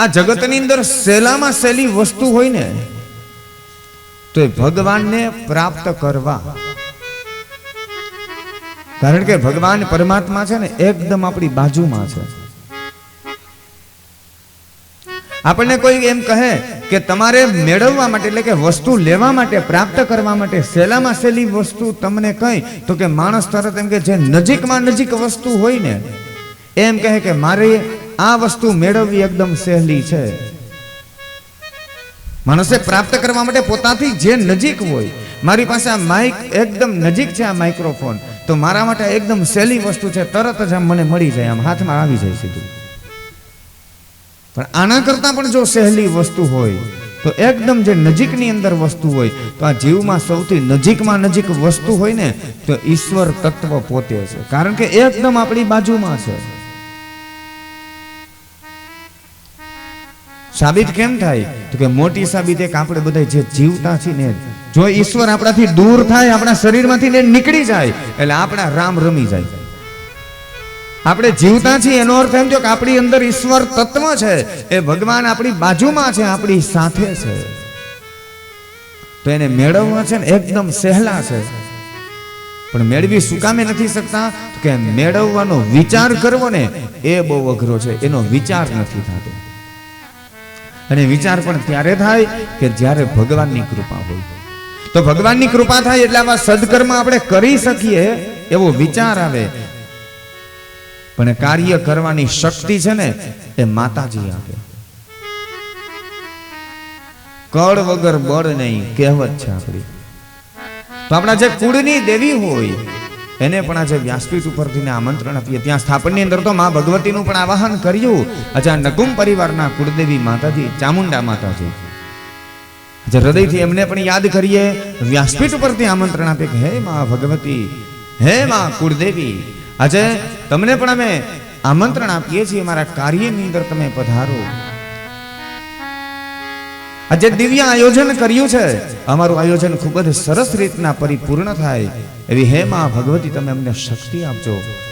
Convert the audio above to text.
આ જગતની અંદર સહેલામાં સહેલી વસ્તુ હોય ને, તો એ ભગવાનને પ્રાપ્ત કરવા. કારણ કે ભગવાન પરમાત્મા છે ને, એકદમ આપણી બાજુમાં છે. આપણને કોઈ એમ કહે કે તમારે મેળવવા માટે, એટલે કે વસ્તુ લેવા માટે, પ્રાપ્ત કરવા માટે સહેલામાં સહેલી વસ્તુ તમને કહી તો કે માણસ તરત એમ કે જે નજીકમાં નજીક વસ્તુ હોય ને, એમ કહે કે મારે આ વસ્તુ મેળવવી એકદમ સહેલી છે. માણસે પ્રાપ્ત કરવા માટે પોતાથી જે નજીક હોય, મારી પાસે આ માઇક એકદમ નજીક છે આ માઇક્રોફોન તો મારા માટે એકદમ સહેલી વસ્તુ છે. તરત જ આમ મને મળી જાય, આમ હાથમાં આવી જાય સીધું. પણ આના કરતાં પણ જો સહેલી વસ્તુ હોય, તો એકદમ જે નજીકની અંદર વસ્તુ હોય, તો આ જીવમાં સૌથી નજીકમાં નજીક વસ્તુ હોય ને, તો ઈશ્વર તત્વ પોતે છે. કારણ કે એકદમ આપણી બાજુમાં છે. સાબિત કેમ થાય? તો કે મોટી સાબિત એક આપણે બધા જે જીવતા છીએ ને જો. ઈશ્વર આપણાથી દૂર થાય, આપણા શરીરમાંથી ને નીકળી જાય, એટલે આપણા રામ રમી જાય. આપણે જીવતા છીએ, એનો અર્થ એમ જો કે આપણી અંદર ઈશ્વર તત્વ છે, એ ભગવાન આપણી બાજુમાં છે, આપણી સાથે છે. તો એને મેળવવા છે ને એકદમ સહેલા છે. પણ મેળવી શું કામે નથી શકતા કે મેળવવાનો વિચાર કરવો ને, એ બહુ અઘરો છે, એનો વિચાર નથી થતો. અને વિચાર પણ ત્યારે થાય કે જ્યારે ભગવાનની કૃપા હોય. તો ભગવાનની કૃપા થાય એટલે આવા સદકર્મ આપણે કરી શકીએ એવો વિચાર આવે. પણ કાર્ય કરવાની શક્તિ છે ને એ માતાજી આપે. કળ વગર બળ નહીં, કહેવત છે આપણી. તો આપણા જે કુળની દેવી હોય એને પણ આજે વ્યાસપીઠ ઉપરથી આમંત્રણ આપીએ. ત્યાં સ્થાપનની અંદર તો મા ભગવતીનું પણ આવાહન કર્યું. આજે નકુમ પરિવારના કુળદેવી માતાજી, ચામુંડા માતાજી. આજે હૃદયથી એમને પણ યાદ કરીએ. વ્યાસપીઠ ઉપરથી આમંત્રણ આપે કે, હે મા ભગવતી, હે મા કુળદેવી, આજે તમને પણ અમે આમંત્રણ આપીએ છીએ. મારા કાર્યની અંદર તમે પધારો. આજે દિવ્ય આયોજન કર્યું છે. અમારું આયોજન ખૂબ જ સરસ રીતના પરિપૂર્ણ થાય. એવી હે માં ભગવતી, તમે અમને શક્તિ આપજો.